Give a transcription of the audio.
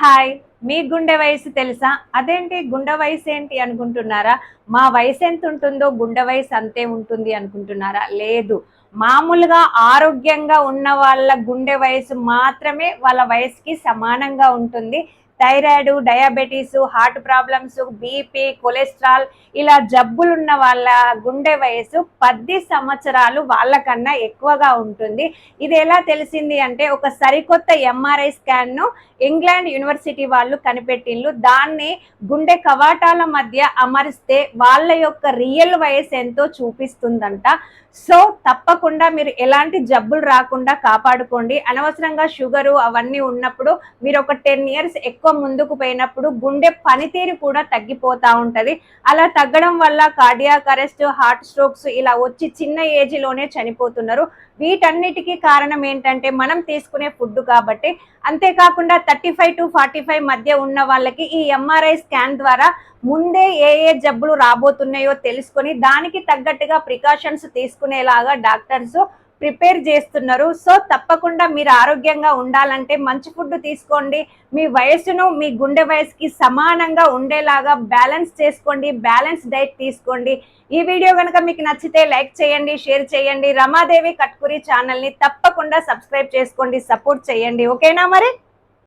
Hi మీ గుండె వయసు తెలుసా? అదేంటి గుండె వయసు ఏంటి అనుకుంటున్నారా? మా వయసు ఎంత ఉంటుందో గుండె వయసు అంతే ఉంటుంది అనుకుంటున్నారా? లేదు. మామూలుగా ఆరోగ్యంగా ఉన్న వాళ్ళ గుండె వయసు మాత్రమే వాళ్ళ వయసుకి సమానంగా ఉంటుంది. Thyroid diabetes heart problems BP cholesterol ఇలా జబ్బులున్న వాళ్ళ గుండె వయసు పది సంవత్సరాలు వాళ్ళకన్నా ఎక్కువగా ఉంటుంది. ఇది ఎలా తెలిసింది అంటే ఒక సరికొత్త ఎంఆర్ఐ స్కాన్ను ఇంగ్లాండ్ యూనివర్సిటీ వాళ్ళు కనిపెట్టిండ్లు దాన్ని గుండె కవాటాల మధ్య అమరిస్తే వాళ్ళ యొక్క రియల్ వయసు ఎంతో చూపిస్తుందంట. సో తప్పకుండా మీరు ఎలాంటి జబ్బులు రాకుండా కాపాడుకోండి. అనవసరంగా షుగరు అవన్నీ ఉన్నప్పుడు మీరు ఒక టెన్ ఇయర్స్ ఎక్కువ ముందుకు పోయినప్పుడు గుండె పనితీరు కూడా తగ్గిపోతా ఉంటది. అలా తగ్గడం వల్ల కార్డియాక్ అరెస్ట్ హార్ట్ స్ట్రోక్స్ ఇలా వచ్చి చిన్న ఏజ్లోనే చనిపోతున్నారు. వీటన్నిటికీ కారణం ఏంటంటే మనం తీసుకునే ఫుడ్ కాబట్టి. అంతేకాకుండా thirty five to forty five మధ్య ఉన్న వాళ్ళకి ఈ ఎంఆర్ఐ స్కాన్ ద్వారా ముందే ఏ ఏ జబ్బులు రాబోతున్నాయో తెలుసుకొని దానికి తగ్గట్టుగా ప్రికాషన్స్ తీసుకునేలాగా డాక్టర్స్ ప్రిపేర్ చేస్తున్నారు. సో తప్పకుండా మీరు ఆరోగ్యంగా ఉండాలంటే మంచి ఫుడ్ తీసుకోండి. మీ వయసును మీ గుండె వయసుకి సమానంగా ఉండేలాగా బ్యాలెన్స్ చేసుకోండి. బ్యాలెన్స్ డైట్ తీసుకోండి. ఈ వీడియో కనుక మీకు నచ్చితే లైక్ చేయండి షేర్ చేయండి. రమాదేవి కట్కురి ఛానల్ని తప్పకుండా సబ్స్క్రైబ్ చేసుకోండి సపోర్ట్ చేయండి. ఓకేనా మరి?